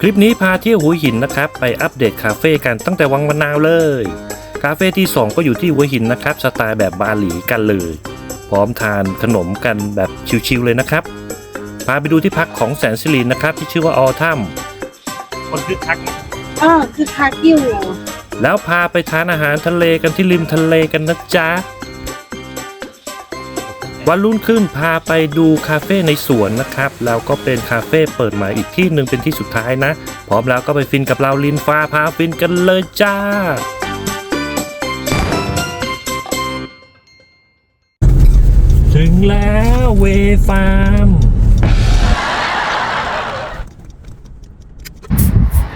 คลิปนี้พาเที่ยวหัวหินนะครับ ไปอัปเดตคาเฟ่กันตั้งแต่วังมะนาวเลย คาเฟ่ที่ 2 ก็อยู่ที่หัวหินนะครับ สไตล์แบบบาหลีกันเลย พร้อมทานขนมกันแบบชิวๆเลยนะครับ พาไปดูที่พักของแสนสิรินะครับ ที่ชื่อว่าออทัมคนคึกคักอ่าคือคักอยู่แล้วพาไปทานอาหารทะเลกันที่ริมทะเลกันนะจ๊ะ วันรุ่นขึ้นพาไปดูคาเฟ่ในสวนนะครับ แล้วก็เป็นคาเฟ่เปิดใหม่อีกที่หนึ่งเป็นที่สุดท้ายนะ พร้อมแล้วก็ไปฟินกับเราลินฟ้าพาฟินกันเลยจ้า ถึงแล้วเวฟาร์ม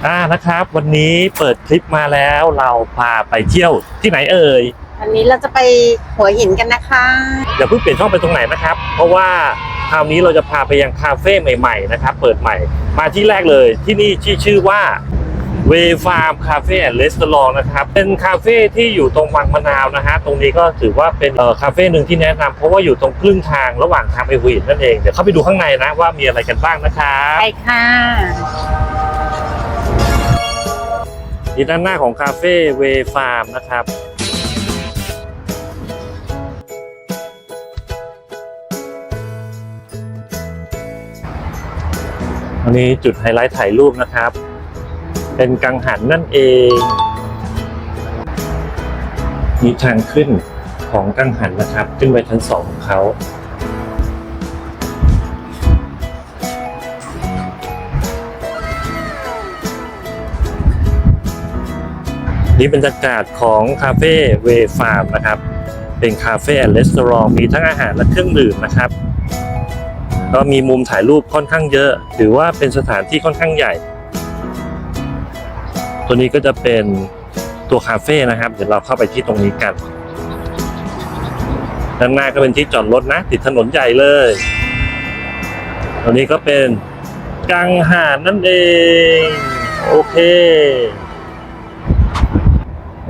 อ่านะครับ วันนี้เปิดคลิปมาแล้วเราพาไปเที่ยวที่ไหนเอ่ย วันนี้เราจะไปหัวหินกันนะคะอย่าเพิ่งเปลี่ยนช่องไปตรงไหนนะครับ เพราะว่าคราวนี้เราจะพาไปยังคาเฟ่ใหม่ๆนะครับ เปิดใหม่ มาที่แรกเลยที่นี่ชื่อชื่อว่าเวฟาร์มคาเฟ่แอนด์รีสอร์ทนะครับ เป็นคาเฟ่ที่อยู่ตรงวังมะนาวนะฮะ ตรงนี้ก็ถือว่าเป็นเอ่อคาเฟ่หนึ่งที่แนะนำเพราะว่าอยู่ตรงครึ่งทางระหว่างทางไปหัวหินนั่นเอง เดี๋ยวเข้าไปดูข้างในนะว่ามีอะไรกันบ้างนะครับไปค่ะนี่ด้านหน้าของคาเฟ่เวฟาร์มนะครับ นนี้จุดไฮไลท์ถ่ายรูปนะครับ เป็นกังหันนั่นเอง มีทางขึ้นของกังหันนะครับ ขึ้นไปชั้นสองของเขานี่บรรยากาศของคาเฟ่เวฟาร์มนะครับ เป็นคาเฟ่แอนด์รีสอร์ทมีทั้งอาหารและเครื่องดื่มนะครับ ก็มีมุมถ่ายรูปค่อนข้างเยอะ ถือว่าเป็นสถานที่ค่อนข้างใหญ่ ตัวนี้ก็จะเป็นตัวคาเฟ่นะครับ เดี๋ยวเราเข้าไปที่ตรงนี้กันด้านหน้าก็เป็นที่จอดรถนะ ติดถนนใหญ่เลยตัวนี้ก็เป็นกังหานนั่นเอง โอเค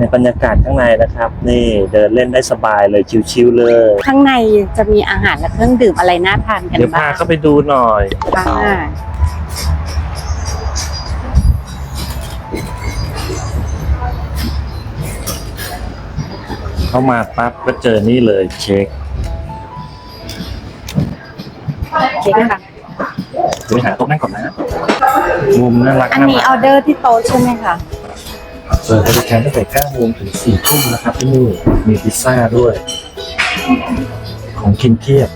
ในบรรยากาศข้างในนะครับ นี่เดินเล่นได้สบายเลยชิวๆเลยข้างในจะมีอาหารและเครื่องดื่มอะไรน่าทานกันเดี๋ยวบ้าพางเข้าไปดูหน่อยค่ะเข้ามาปั๊บก็เจอนี่เลยเค้กเค้กค่ะเดี๋ยวไปหาโต๊ะนั่งก่อนนะมุมน่ารักอันน่านี้รัออกเดอร์ที่โต๊ะใช่ไหมคะเปิดบริการตั้งแต่9โมงถึง4ทุ่มนะครับที่นี่มีพิซซ่าด้วย ของกินเพียบ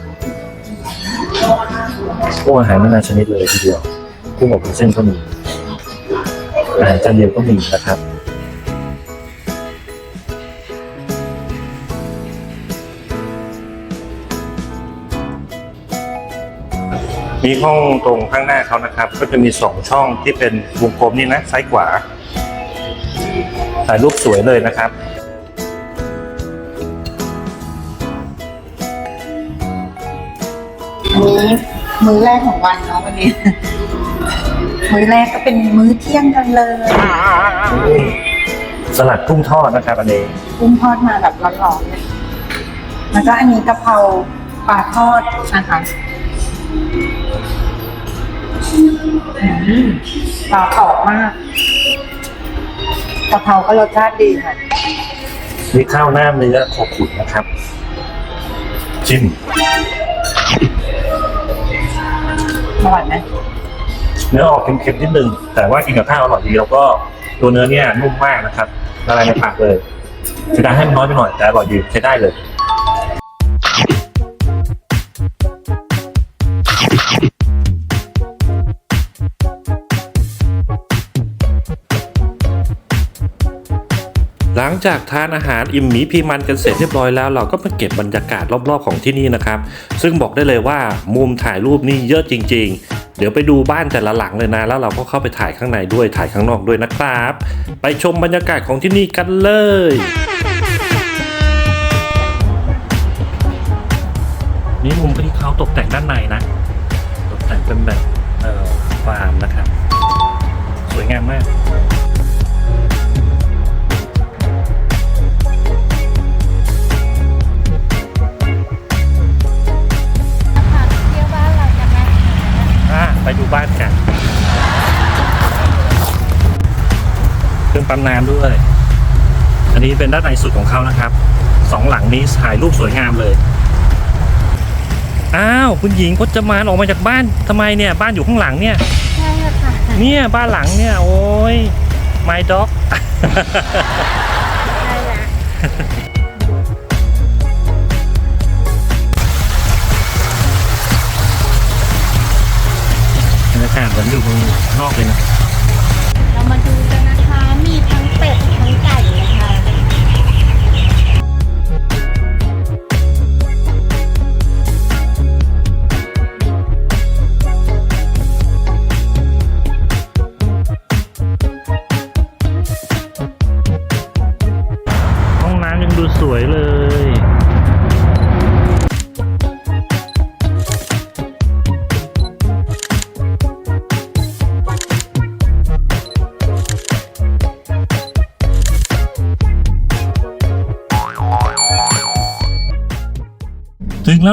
โอ้อาหารนานาชนิดเลยทีเดียวกุ้งอบเส้นก็มีอาหารจานเดียวก็มีนะครับมีห้องตรงข้างหน้าเขานะครับ ก็จะมีสองช่องที่เป็นวงกลมนี่นะซ้ายขวา ถ่ายรูปสวยเลยนะครับ อันนี้มื้อแรกของวันเนาะวันนี้ มื้อแรกก็เป็นมื้อเที่ยงกันเลยสลัดกุ้งทอดนะครับอันนี้กุ้งทอดมาแบบร้อนๆเลยแล้วก็อันนี้กะเพราปลาทอดนะคะอืมปลากรอบมาก กะเพราก็รสชาติดีค่ะมีข้าวหน้าเนื้อขอบขุนนะครับ จิ้มอร่อยไหมเนื้อออกเค็มๆนิดนึง แต่ว่ากินกับข้าวอร่อยดีแล้วก็ตัวเนื้อเนี่ยนุ่มมากนะครับละลายในปากเลยจะได้ให้มันน้อยไปหน่อยแต่อร่อยดีใช้ได้เลย ลังจากทานอาหารอิ่มหมีพีมันกันเสร็จเรียบร้อยแล้วเราก็มาเก็บบรรยากาศรอบๆของที่นี่นะครับ ซึ่งบอกได้เลยว่ามุมถ่ายรูปนี่เยอะจริง ๆ เดี๋ยวไปดูบ้านแต่ละหลังเลยนะ แล้วเราก็เข้าไปถ่ายข้างในด้วยถ่ายข้างนอกด้วยนะครับ ไปชมบรรยากาศของที่นี่กันเลยนี่มุมที่เขาตกแต่งด้านในนะ ตกแต่งเป็นแบบฟาร์มนะครับ สวยงามมาก ปั๊มน้ำด้วย อันนี้เป็นด้านในสุดของเขานะครับ สองหลังนี้ถ่ายรูปสวยงามเลย อ้าวคุณหญิงพจมานออกมาจากบ้านทำไมเนี่ย บ้านอยู่ข้างหลังเนี่ย ใช่ค่ะเนี่ยบ้านหลังเนี่ย โอ้ย my dog ใช่ละบรรยากาศเหมือนอยู่ข้างนอกเลยนะ เรามาดูกันนะคะมีทั้ง เป็ดทั้งไก่นะคะ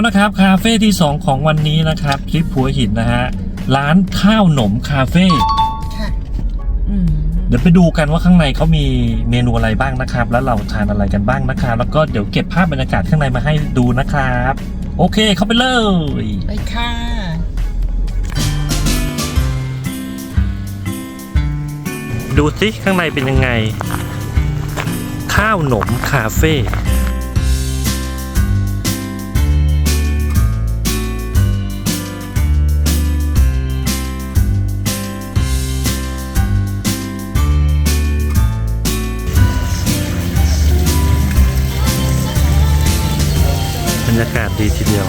แล้วนะครับคาเฟ่ที่ 2 ของวันนี้นะครับทริปหัวหินนะฮะร้านข้าวหนมคาเฟ่ค่ะอืมเดี๋ยวไปดูกันว่าข้างในเขามีเมนูอะไรบ้างนะครับ แล้วเราทานอะไรกันบ้างนะครับแล้วก็เดี๋ยวเก็บภาพบรรยากาศข้างในมาให้ดูนะครับ โอเคเข้าไปเลย ไปค่ะดูสิข้างในเป็นยังไง ข้าวหนมคาเฟ่ รรยากาศดีทีเดียว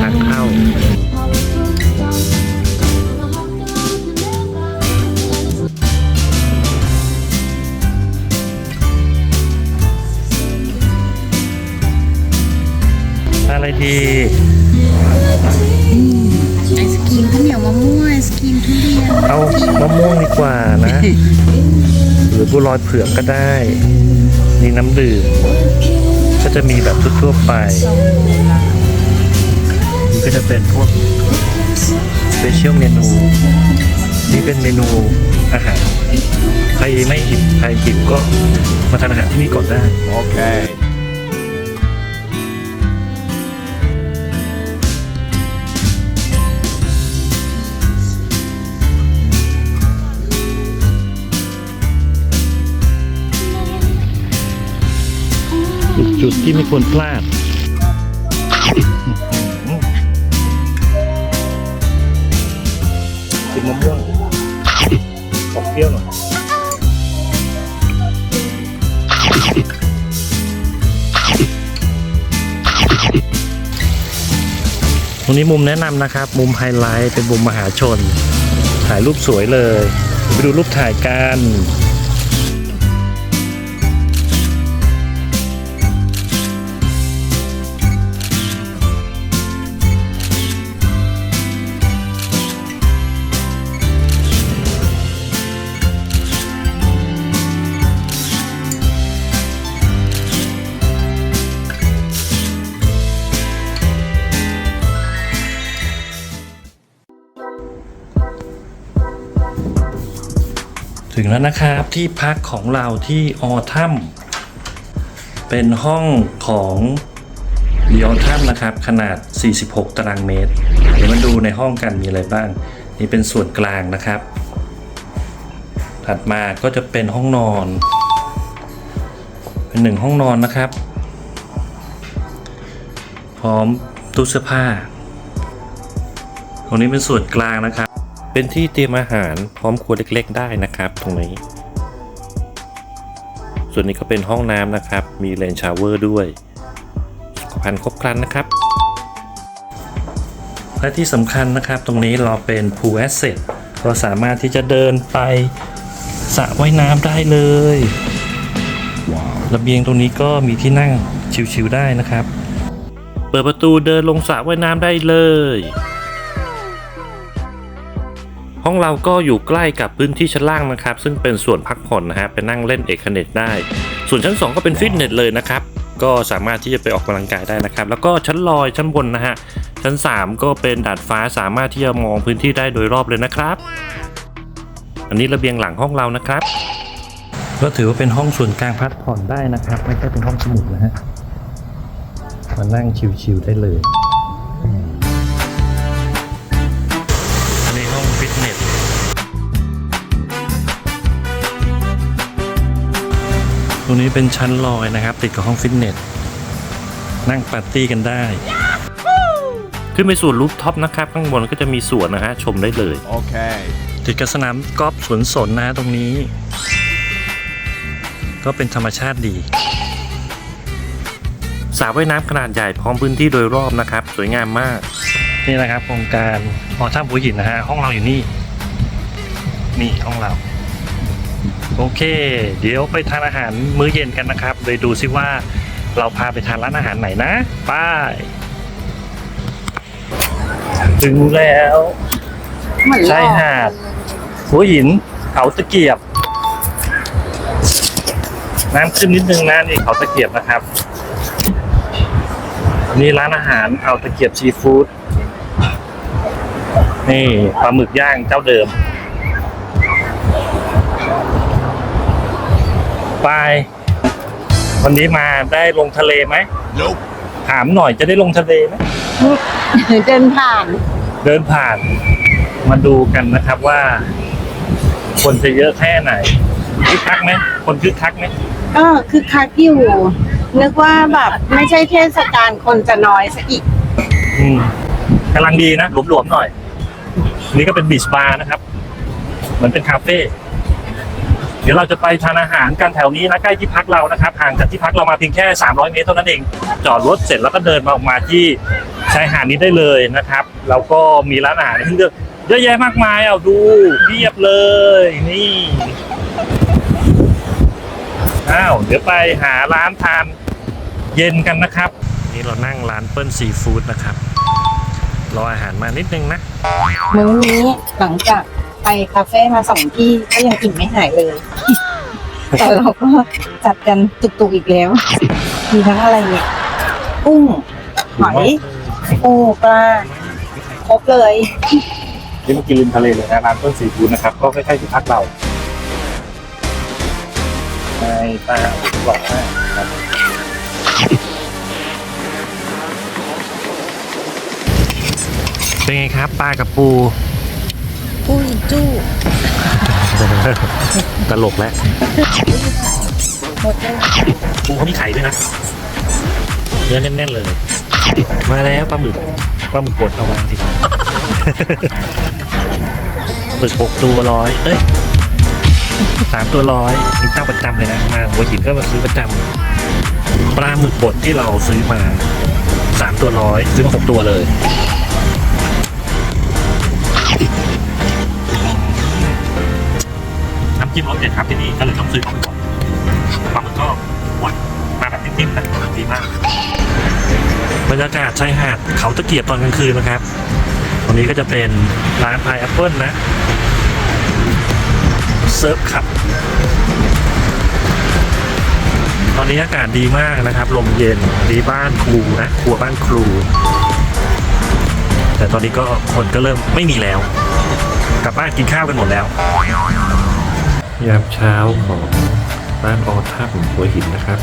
ทางเข้าอะไรดีไอศกรีมข้าวเหนียวมะม่วง เรียนเอามะม่วงดีกว่านะ หรือบัวลอยเผือกก็ได้ นี่น้ำดื่ม ก็จะมีแบบทั่วๆไปนี่ก็จะเป็นพวกสเปเชียลเมนูนี่เป็นเมนูอาหาร ใครไม่หิบใครหิบก็มาทานอาหารที่นี่ก่อนได้ Okay. จุดๆที่ไม่ควรพลาดกินมะม่วงออกเปรี้ยวหน่อยตรงนี้มุมแนะนำนะครับ มุมไฮไลท์เป็นมุมมหาชน ถ่ายรูปสวยเลย ไปดูรูปถ่ายกัน ถึงแล้วนะครับที่พักของเราที่ออทัมเป็นห้องของดีออทัมนะครับ ขนาด 46 ตารางเมตร เดี๋ยวมาดูในห้องกันมีอะไรบ้าง นี่เป็นส่วนกลางนะครับ ถัดมาก็จะเป็นห้องนอน เป็นหนึ่งห้องนอนนะครับ พร้อมตู้เสื้อผ้า ตรงนี้เป็นส่วนกลางนะครับ เป็นที่เตรียมอาหารพร้อมครัวเล็กๆ ได้นะครับตรงนี้ ส่วนนี้ก็เป็นห้องน้ำนะครับ มีเลนชาวเวอร์ด้วยสุขภัณฑ์ครบครันนะครับ และที่สำคัญนะครับตรงนี้เราเป็น pool asset เราสามารถที่จะเดินไปสระว่ายน้ำได้เลยระเบียงตรงนี้ก็มีที่นั่งชิวๆได้นะครับ เปิดประตูเดินลงสระว่ายน้ำได้เลย ห้องเราก็อยู่ใกล้กับพื้นที่ชั้นล่างนะครับ ซึ่งเป็นส่วนพักผ่อนนะฮะไปนั่งเล่นเอกเนตได้ ส่วนชั้น 2 ก็เป็นฟิตเนสเลยนะครับ ก็สามารถที่จะไปออกกำลังกายได้นะครับ แล้วก็ชั้นลอยชั้นบนนะฮะ ชั้น 3 ก็เป็นดาดฟ้าสามารถที่จะมองพื้นที่ได้โดยรอบเลยนะครับ อันนี้ระเบียงหลังห้องเรานะครับ ก็ถือว่าเป็นห้องส่วนกลางพักผ่อนได้นะครับ ไม่ใช่เป็นห้องสมุดนะฮะ มานั่งชิลๆได้เลย รงนี้เป็นชั้นลอยนะครับ ติดกับห้องฟิตเนส นั่งปาร์ตี้กันได้ ขึ้นไปสู่รูฟท็อปนะครับ ข้างบนก็จะมีสวนนะฮะชมได้เลย Okay. ติดกับสนามกอล์ฟสวนสนนะฮะตรงนี้ ก็เป็นธรรมชาติดีสระว่ายน้ำขนาดใหญ่พร้อมพื้นที่โดยรอบนะครับ สวยงามมาก นี่นะครับโครงการหอท่าหัวหินนะฮะห้องเราอยู่นี่ นี่ห้องเรา โอเค เดี๋ยวไปทานอาหารมื้อเย็นกันนะครับไปดูซิว่าเราพาไปทานร้านอาหารไหนนะไป้ายถึงแล้วเหมือนชายหาดหัวหินเขาตะเกียบ น้ำขึ้นนิดนึงนะนี่เขาตะเกียบนะครับ นี่ร้านอาหารเอาตะเกียบซีฟู้ดนี่ปลาหมึกย่างเจ้าเดิม ไปวันนี้มาได้ลงทะเลไหม Nope. ถามหน่อยจะได้ลงทะเลไหม เดินผ่าน เดินผ่าน มาดูกันนะครับว่า คนจะเยอะแค่ไหนคึกคักไหมคนคึกคักไหมก็คือคักอยู่ นึกว่าแบบไม่ใช่เทศกาลคนจะน้อยซะอีก อืมกำลังดีนะหลวมๆหน่อย นี่ก็เป็นบีชบาร์นะครับ เหมือนเป็นคาเฟ่เดี๋ยวเราจะไปทานอาหารกันแถวนี้นะใกล้ที่พักเรานะครับห่างจากที่พักเรามาเพียงแค่ 300 เมตรเท่านั้นเอง จอดรถเสร็จแล้วก็เดินมาออกมาที่ชายหาดนี้ได้เลยนะครับ แล้วก็มีร้านอาหารให้เลือกเยอะแยะมากมายเอาดูเพียบเลยนี่อ้าวเดี๋ยวไปหาร้านทานเย็นกันนะครับ นี่เรานั่งร้านเปิ้ลซีฟู้ดนะครับรออาหารมานิดนึงนะ มื้อนี้หลังจาก ไปคาเฟ่มาสองที่ก็ยังอิ่มไม่หายเลย แต่เราก็จัดกันตุกๆอีกแล้ว มีทั้งอะไรเนี่ยกุ้งหอยปูปลาครบเลยนี่มากินริมทะเลเลยนะร้านเปิ้ลซีฟู้ดนะครับ ก็ใกล้ๆที่พักเราในตาหลอกมากครับเป็นไงครับปลากับปู อุ้ยจู้ตลกแล้วหมดเลยปูเขามีไข่ด้วยนะเนื้อแน่นๆเลย มาแล้วปลาหมึกปลาหมึกบดเอาวางสิหมึกหกตัวร้อยเอ้ยสามตัวร้อยนี่เจ้าประจำเลยนะมาหัวหินก็มาซื้อประจำปลาหมึกบดที่เราซื้อมาสามตัวร้อยซื้อมาหกตัวเลย จิ้มรสเด็ดครับที่นี่ก็เลยต้องซื้อข้าไปก่อนปลาหมึกก็หวานมาแบบนิ่มๆนะดีมากบรรยากาศชายหาดเขาตะเกียบตอนกลางคืนนะครับตรงนี้ก็จะเป็นร้านพายแอปเปิลนะเซิร์ฟขับ ตอนนี้อากาศดีมากนะครับ ลมเย็นดีบ้านครูนะครัวบ้านครู แต่ตอนนี้ก็คนก็เริ่มไม่มีแล้ว กลับบ้านกินข้าวกันหมดแล้ว ยามเช้าของบ้านออท่าผมหัวหินนะครับ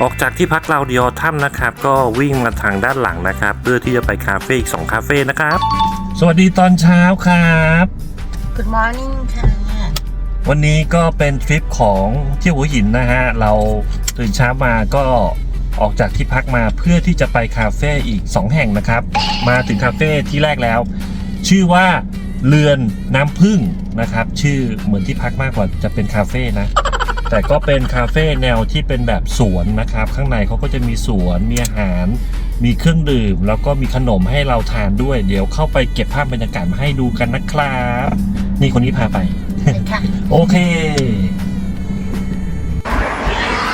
ออกจากที่พักเราเดียวถ้ำนะครับ ก็วิ่งมาทางด้านหลังนะครับ เพื่อที่จะไปคาเฟ่อีก2คาเฟ่นะครับ สวัสดีตอนเช้าครับ Good morning ค่ะวันนี้ก็เป็นทริปของเที่ยวหัวหินนะฮะ เราตื่นเช้ามาก็ออกจากที่พักมาเพื่อที่จะไปคาเฟ่อีก 2 แห่งนะครับ มาถึงคาเฟ่ที่แรกแล้ว ชื่อว่าเรือนน้ำพึ่ง นะครับ ชื่อเหมือนที่พักมากกว่าจะเป็นคาเฟ่นะ แต่ก็เป็นคาเฟ่แนวที่เป็นแบบสวนนะครับ ข้างในเขาก็จะมีสวน มีอาหาร มีเครื่องดื่ม แล้วก็มีขนมให้เราทานด้วย เดี๋ยวเข้าไปเก็บภาพบรรยากาศมาให้ดูกันนะครับ นี่คนนี้พาไปไปค่ะโอเค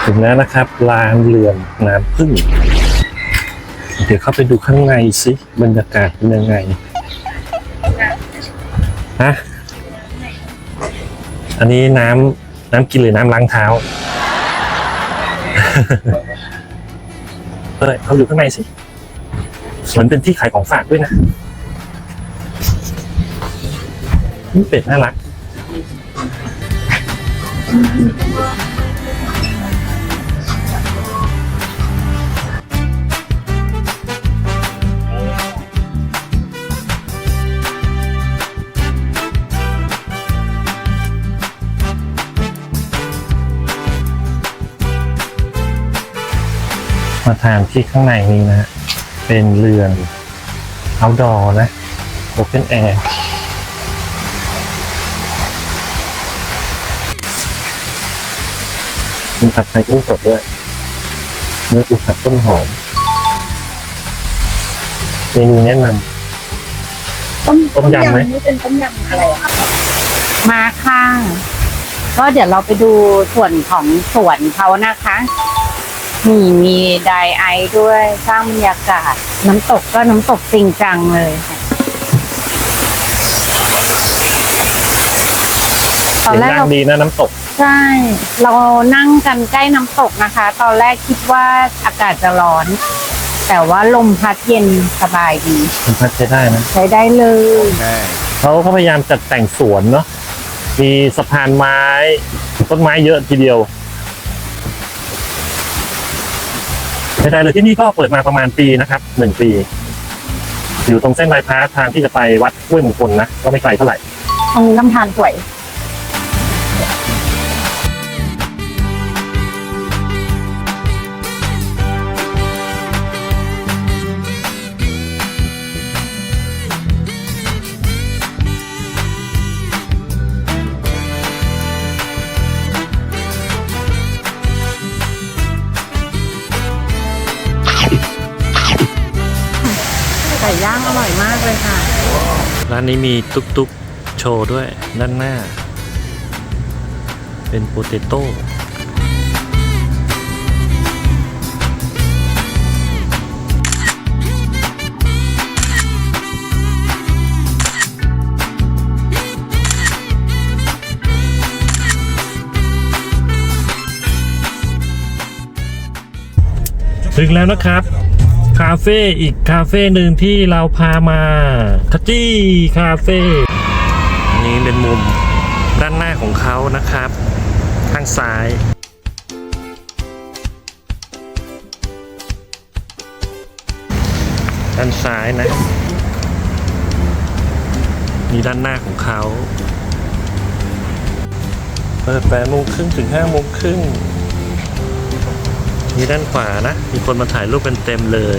ถึงแล้วนะครับลานเรือนน้ำพึ่งเดี๋ยวเข้าไปดูข้างในสิบรรยากาศเป็นยังไงฮะ อันนี้น้ำน้ำกินหรือน้ำล้างเท้าเออเขาอยู่ข้างในสิเหมือนเป็นที่ขายของฝากด้วยนะนี่เป็ดน่ารักาทานที่ข้างในนี้นะฮะเป็นเรือน outdoor นะ open air มีผัดไทยกุ้งสดด้วยเนื้อปูผัดต้นหอมเมนูแนะนต้มต้มยำไหมนี่เป็นต้มยำอะไรอะมาค่ะก็เดี๋ยวเราไปดูส่วนของสวนเขานะคะ นี่มีไดไอซ์ด้วยสร้างบรรยากาศ น้ำตกก็น้ำตกจริงจังเลยค่ะตำอนแรกเห็นเราย่างดีนะน้ำตก ใช่ เรานั่งกันใกล้น้ำตกนะคะ ตอนแรกคิดว่าอากาศจะร้อน แต่ว่าลมพัดเย็นสบายดีคุณพัดใช้ได้นะใช้ได้เลย เขาก็พยายามจัดแต่งสวนเนาะมีสะพานไม้ ต้นไม้เยอะทีเดียว ใช้ได้เลยที่นี่ก็เปิดมาประมาณปีนะครับหนึ่งปี อยู่ตรงเส้นบายพาสทางที่จะไปวัดห้วยมงคลนะก็ไม่ไกลเท่าไหร่ตรงลำธารสวย ค่ะ ร้านนี้มีตุ๊กตุ๊กโชว์ด้วยด้านหน้า เป็นโปเตโต้ถึงแล้วนะครับ คาเฟ่อีกคาเฟ่หนึ่งที่เราพามาทัจจี้คาเฟ่นนี้เป็นมุมด้านหน้าของเขานะครับ ข้างซ้ายด้านซ้ายนะมีด้านหน้าของเขาเปิดแปดโมงครึ่งถึงห้าโมงครึ่ง มีด้านขวานะ มีคนมาถ่ายรูปกันเต็มเลย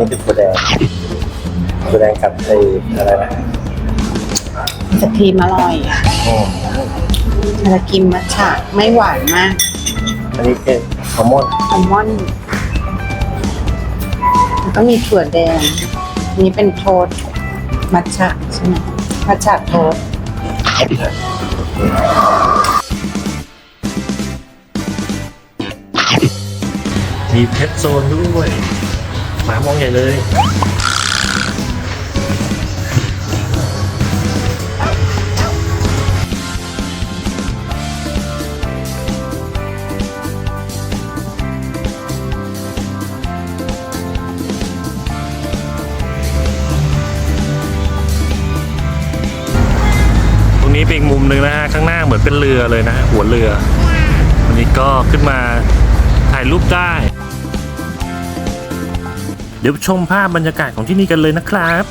นนี้เป็นตัวแดงตัวแดงกับไอ้อะไรนะสครีมอร่อยอะอืมจะกินมัทฉะไม่หวานมากอันนี้เป็นอัลมอนด์อัลมอนด์แล้วก็มีถั่วแดงนี่เป็นโทสต์มัทฉะใช่ไหมมัทฉะโทสต์มีเพชรโซนด้วยไป มามองใหญ่เลยตรงนี้เป็นมุมหนึ่งนะฮะข้างหน้าเหมือนเป็นเรือเลยนะหัวเรือ วันนี้ก็ขึ้นมาถ่ายรูปได้ เดี๋ยวชมภาพบรรยากาศของที่นี่กันเลยนะครับ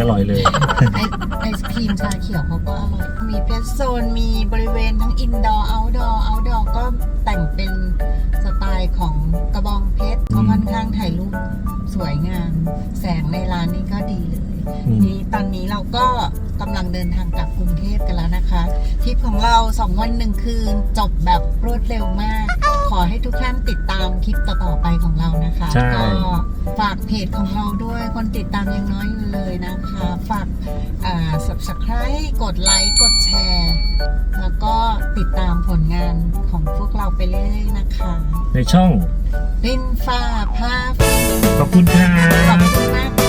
อร่อยเลย ไอไอศครีมชาเขียวเขาก็อร่อย มีเพชโซน มีบริเวณทั้งอินดอร์ เอาท์ดอร์ เอาท์ดอร์ก็แต่งเป็นสไตล์ของกระบองเพชรเขาค่อนข้างถ่ายรูปสวยงาม แสงในร้านนี้ก็ดีเลย อืม นี่ตอนนี้เราก็กำลังเดินทางกลับกรุงเทพกันแล้วนะคะทริปของเราสองวันหนึ่งคืนจบแบบรวดเร็วมากข อให้ทุกท่านติดตามคลิปต่อๆไปของเรานะคะใช่ ก็ฝากเพจของเราด้วยคนติดตามยังน้อยอยู่เลยนะคะ ฝากอ่า subscribe กดไลค์กดแชร์ แล้วก็ติดตามผลงานของพวกเราไปเรื่อยๆนะคะในช่อง รินฟ้าผ้าขอบคุณครัขอบบ คุณมาก